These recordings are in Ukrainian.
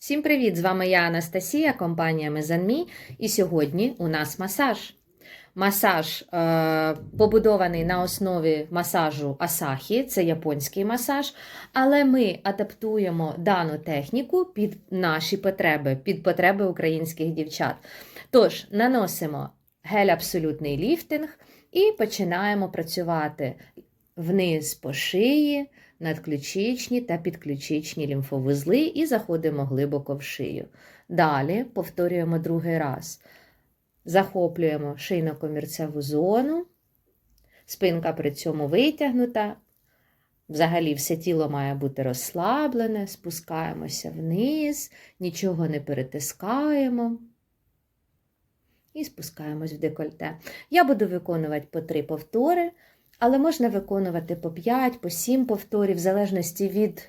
Всім привіт! З вами я Анастасія, компанія Mezanme, і сьогодні у нас масаж. Масаж е, побудований на основі масажу Асахі, це японський масаж, але ми адаптуємо дану техніку під наші потреби, під потреби українських дівчат. Тож, наносимо гель абсолютний ліфтинг і починаємо працювати вниз по шиї, надключичні та підключичні лімфовузли і заходимо глибоко в шию. Далі повторюємо другий раз. Захоплюємо шийно-комірцеву зону, спинка при цьому витягнута. Взагалі, все тіло має бути розслаблене, спускаємося вниз, нічого не перетискаємо. І спускаємось в декольте. Я буду виконувати по три повтори, але можна виконувати по 5, по 7 повторів, в залежності від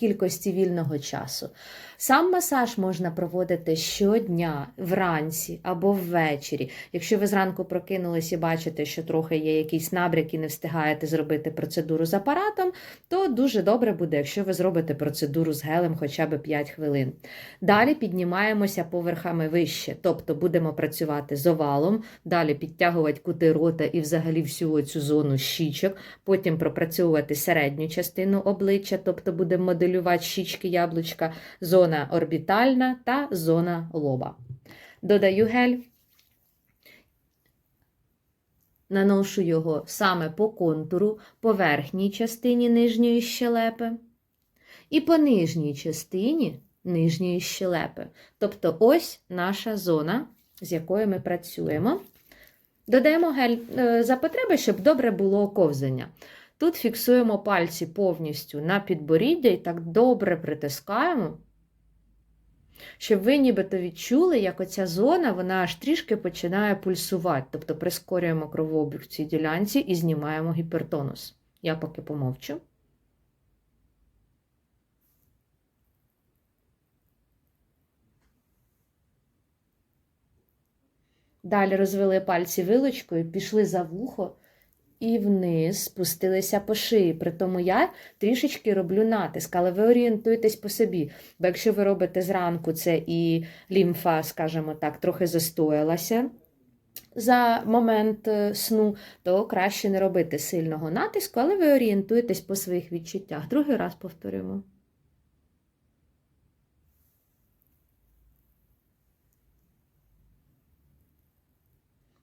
кількості вільного часу. Сам масаж можна проводити щодня, вранці або ввечері. Якщо ви зранку прокинулись і бачите, що трохи є якийсь набряк і не встигаєте зробити процедуру з апаратом, то дуже добре буде, якщо ви зробите процедуру з гелем хоча б 5 хвилин. Далі піднімаємося поверхами вище, тобто будемо працювати з овалом, далі підтягувати кути рота і взагалі всю цю зону щічок, потім пропрацьовувати середню частину обличчя, тобто будемо моделювати щічки яблучка, зона орбітальна та зона лоба. Додаю гель. Наношу його саме по контуру, по верхній частині нижньої щелепи і по нижній частині нижньої щелепи. Тобто ось наша зона, з якою ми працюємо. Додаємо гель е, за потреби, щоб добре було ковзання. Тут фіксуємо пальці повністю на підборіддя і так добре притискаємо, щоб ви нібито відчули, як оця зона вона аж трішки починає пульсувати. Тобто прискорюємо кровообіг в цій ділянці і знімаємо гіпертонус. Я поки помовчу. Далі розвели пальці вилочкою, пішли за вухо і вниз спустилися по шиї. При тому я трішечки роблю натиск, але ви орієнтуєтесь по собі. Бо якщо ви робите зранку це і лімфа, скажімо так, трохи застоялася за момент е, сну, то краще не робити сильного натиску, але ви орієнтуєтесь по своїх відчуттях. Другий раз повторюємо.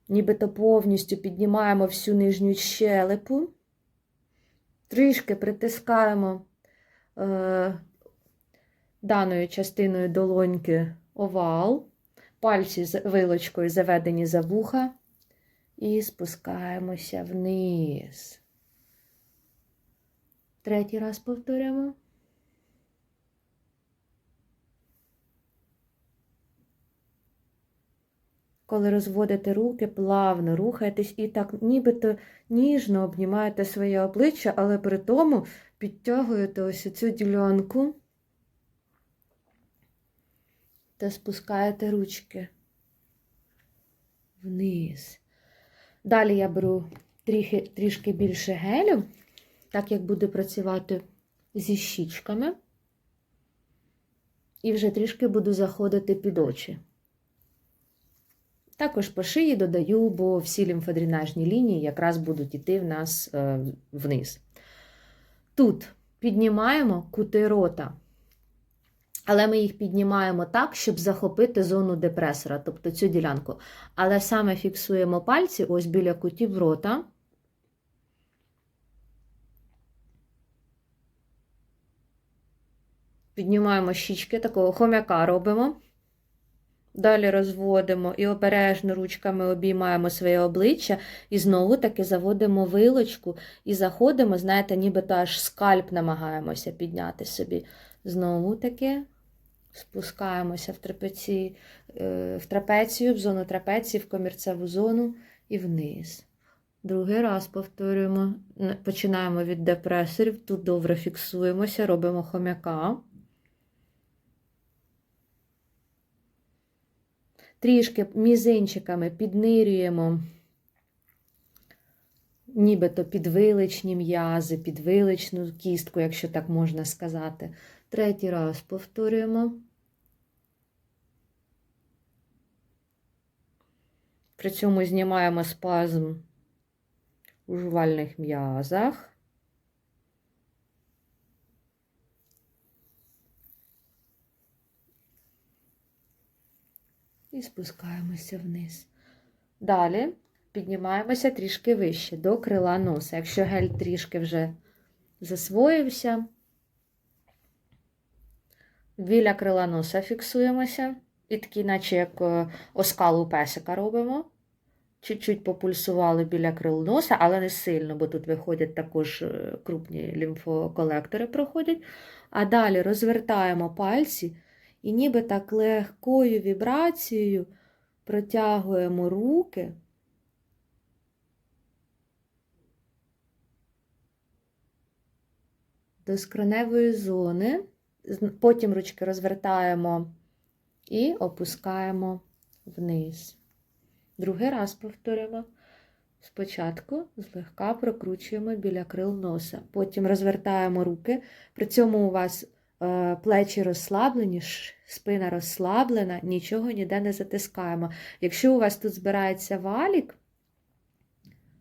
Нібито повністю піднімаємо всю нижню щелепу, трішки притискаємо е, даною частиною долоньки овал, пальці з вилочкою заведені за вуха і спускаємося вниз. Третій раз повторюємо. Коли розводите руки, плавно рухаєтесь і так нібито ніжно обнімаєте своє обличчя, але при тому підтягуєте ось цю ділянку та спускаєте ручки вниз. Далі я беру трішки, трішки більше гелю, так як буду працювати зі щічками, і вже трішки буду заходити під очі. Також по шиї додаю, бо всі лімфодренажні лінії якраз будуть йти в нас е, вниз. Тут піднімаємо кути рота, але ми їх піднімаємо так, щоб захопити зону депресора, тобто цю ділянку. Але саме фіксуємо пальці ось біля кутів рота. Піднімаємо щічки, такого хомяка робимо. Далі розводимо і обережно ручками обіймаємо своє обличчя, і знову таки заводимо вилочку і заходимо, знаєте, нібито аж скальп намагаємося підняти собі. Знову таки спускаємося в трапецію, в трапецію, в зону трапеції, в комірцеву зону і вниз. Другий раз повторюємо. Починаємо від депресорів, тут добре фіксуємося, робимо хомяка. трішки мізинчиками піднирюємо, нібито підвиличні м'язи, підвиличну кістку, якщо так можна сказати. Третій раз повторюємо. При цьому знімаємо спазм у жувальних м'язах. І спускаємося вниз. Далі піднімаємося трішки вище до крила носа. Якщо гель трішки вже засвоївся, біля крила носа фіксуємося. І такий, наче як е, оскал у песика робимо. Чуть-чуть попульсували біля крил носа, але не сильно, бо тут виходять також е, крупні лімфоколектори проходять. А далі розвертаємо пальці і ніби так легкою вібрацією протягуємо руки. До скроневої зони, потім ручки розвертаємо і опускаємо вниз. Другий раз повторюємо. Спочатку злегка прокручуємо біля крил носа, потім розвертаємо руки. При цьому у вас плечі розслаблені, спина розслаблена, нічого ніде не затискаємо. Якщо у вас тут збирається валік,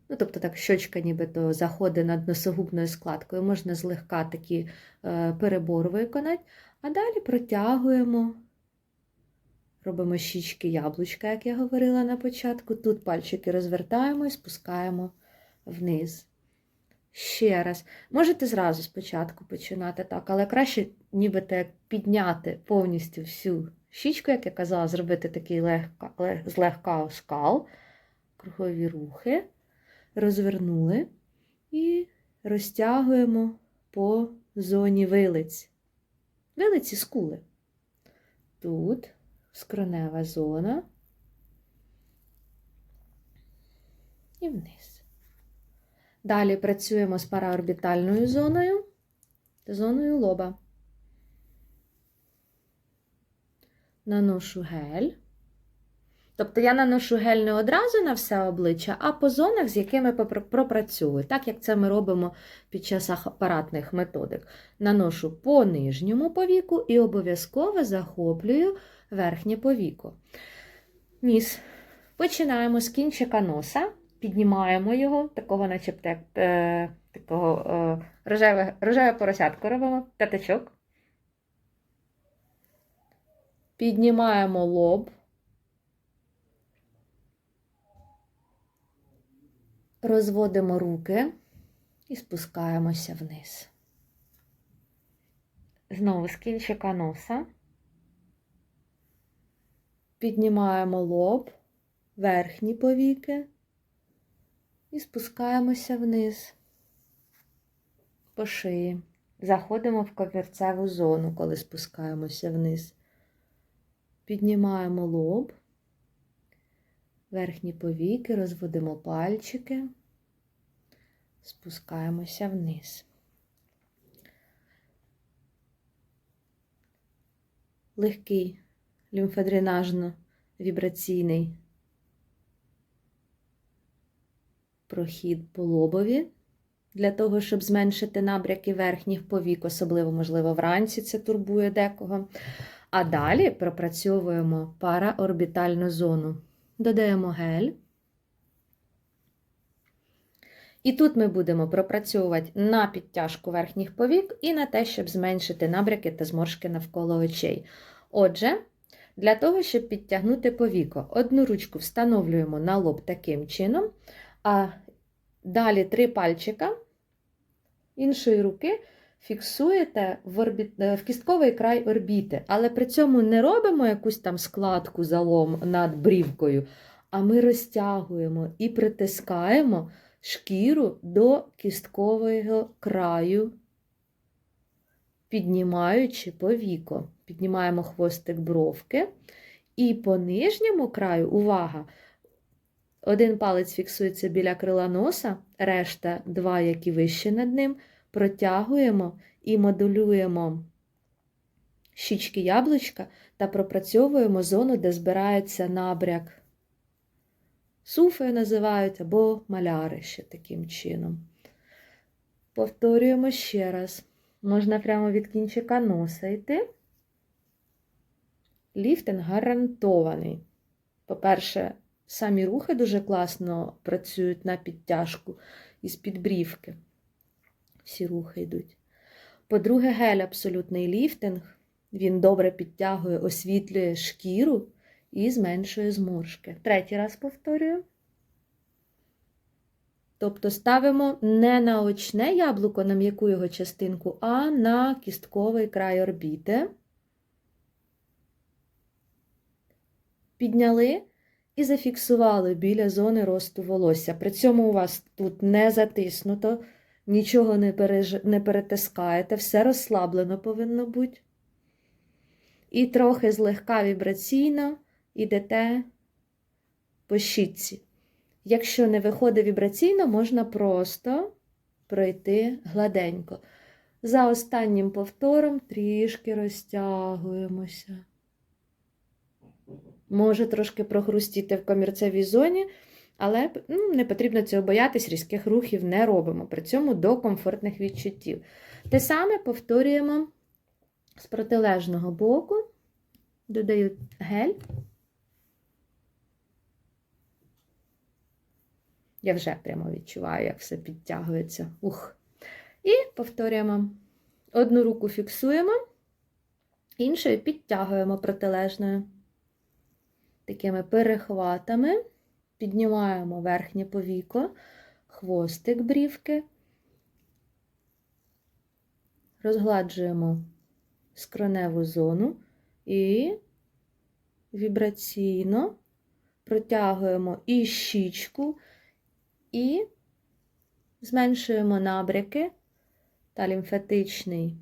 ну тобто так щочка нібито заходить над носогубною складкою, можна злегка такий е, перебор виконати, а далі протягуємо. Робимо щічки яблучка, як я говорила на початку. Тут пальчики розвертаємо і спускаємо вниз. Ще раз. Можете зразу спочатку починати так, але краще нібито підняти повністю всю щічку, як я казала, зробити такий легка, лег- злегка оскал, кругові рухи, розвернули і розтягуємо по зоні вилиць. Вилиці скули. Тут скронева зона і вниз. Далі працюємо з параорбітальною зоною зоною лоба. Наношу гель. Тобто я наношу гель не одразу на все обличчя, а по зонах, з якими пропрацюю, так як це ми робимо під час апаратних методик. Наношу по нижньому повіку і обов'язково захоплюю верхнє повіко. Ніс. Починаємо з кінчика носа, піднімаємо його, такого, начебто, е, такого е, рожеве, рожеве поросятко робимо, п'ятачок. Піднімаємо лоб. Розводимо руки і спускаємося вниз. Знову з кінчика носа. Піднімаємо лоб, верхні повіки і спускаємося вниз по шиї. Заходимо в ковірцеву зону, коли спускаємося вниз. Піднімаємо лоб, верхні повіки, розводимо пальчики, спускаємося вниз. Легкий лімфодренажно-вібраційний прохід по лобові для того, щоб зменшити набряки верхніх повік, особливо, можливо, вранці це турбує декого. А далі пропрацьовуємо параорбітальну зону. Додаємо гель. І тут ми будемо пропрацьовувати на підтяжку верхніх повік і на те, щоб зменшити набряки та зморшки навколо очей. Отже, для того, щоб підтягнути повіко, одну ручку встановлюємо на лоб таким чином, а далі три пальчика іншої руки фіксуєте в, орбіт... е, в кістковий край орбіти, але при цьому не робимо якусь там складку залом над брівкою, а ми розтягуємо і притискаємо шкіру до кісткового краю, піднімаючи повіко. Піднімаємо хвостик бровки. І по нижньому краю, увага, один палець фіксується біля крила носа, решта, два, які вище над ним, протягуємо і модулюємо щічки яблучка та пропрацьовуємо зону, де збирається набряк. Суфи називають або маляри ще таким чином. Повторюємо ще раз. Можна прямо від кінчика носа йти. Ліфтинг гарантований. По-перше, Самі рухи дуже класно працюють на підтяжку із підбрівки. Всі рухи йдуть. По-друге, гель абсолютний ліфтинг. Він добре підтягує, освітлює шкіру і зменшує зморшки. Третій раз повторюю. Тобто ставимо не на очне яблуко, на м'яку його частинку, а на кістковий край орбіти. Підняли і зафіксували біля зони росту волосся. При цьому у вас тут не затиснуто, нічого не, переж... не перетискаєте, все розслаблено повинно бути. І трохи злегка вібраційно йдете по щітці. Якщо не виходить вібраційно, можна просто пройти гладенько. За останнім повтором трішки розтягуємося. Може трошки прохрустіти в комірцевій зоні, але ну, не потрібно цього боятись, різких рухів не робимо. При цьому до комфортних відчуттів. Те саме повторюємо з протилежного боку, додаю гель. Я вже прямо відчуваю, як все підтягується. Ух. І повторюємо. Одну руку фіксуємо, іншою підтягуємо протилежною. Такими перехватами піднімаємо верхнє повіко, хвостик брівки, розгладжуємо скроневу зону і вібраційно протягуємо і щічку, і зменшуємо набряки та лімфатичний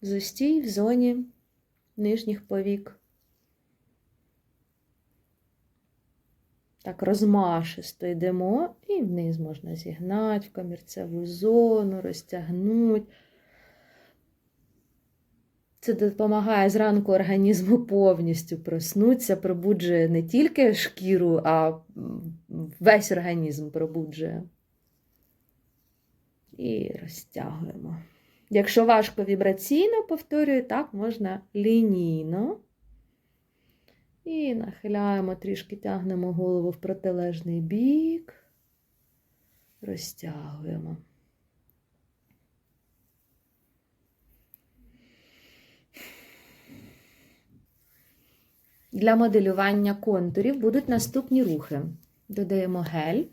застій в зоні нижніх повік. Так, розмашисто йдемо, і вниз можна зігнати в комірцеву зону, розтягнути. Це допомагає зранку організму повністю проснутися, пробуджує не тільки шкіру, а весь організм пробуджує. І розтягуємо. Якщо важко вібраційно, повторюю, так можна лінійно. І нахиляємо, трішки тягнемо голову в протилежний бік, розтягуємо. Для моделювання контурів будуть наступні рухи. Додаємо гель.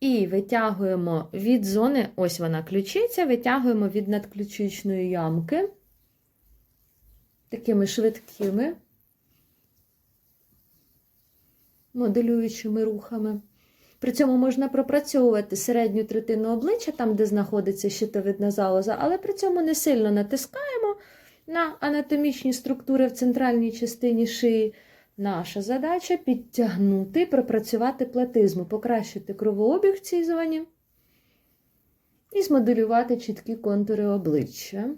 І витягуємо від зони, ось вона ключиця, витягуємо від надключичної ямки такими швидкими моделюючими рухами. При цьому можна пропрацьовувати середню третину обличчя, там, де знаходиться щитовидна залоза, але при цьому не сильно натискаємо на анатомічні структури в центральній частині шиї. Наша задача підтягнути, пропрацювати платизму, покращити кровообіг в цій зоні і змоделювати чіткі контури обличчя.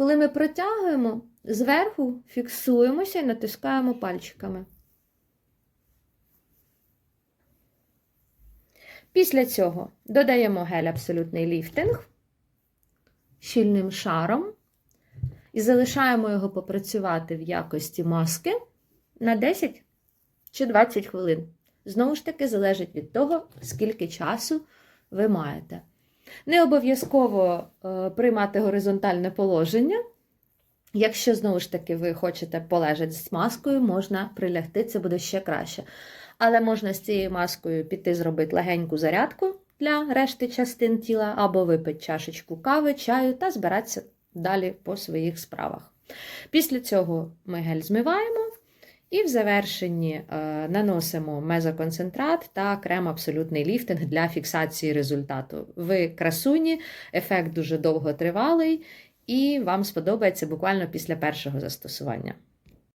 Коли ми протягуємо, зверху фіксуємося і натискаємо пальчиками. Після цього додаємо гель абсолютний ліфтинг щільним шаром і залишаємо його попрацювати в якості маски на 10 чи 20 хвилин. Знову ж таки, залежить від того, скільки часу ви маєте. Не обов'язково е, приймати горизонтальне положення. Якщо, знову ж таки, ви хочете полежати з маскою, можна прилягти, це буде ще краще. Але можна з цією маскою піти зробити легеньку зарядку для решти частин тіла, або випити чашечку кави, чаю та збиратися далі по своїх справах. Після цього ми гель змиваємо. І в завершенні е, наносимо мезоконцентрат та крем абсолютний ліфтинг для фіксації результату. Ви красуні, ефект дуже довго тривалий, і вам сподобається буквально після першого застосування.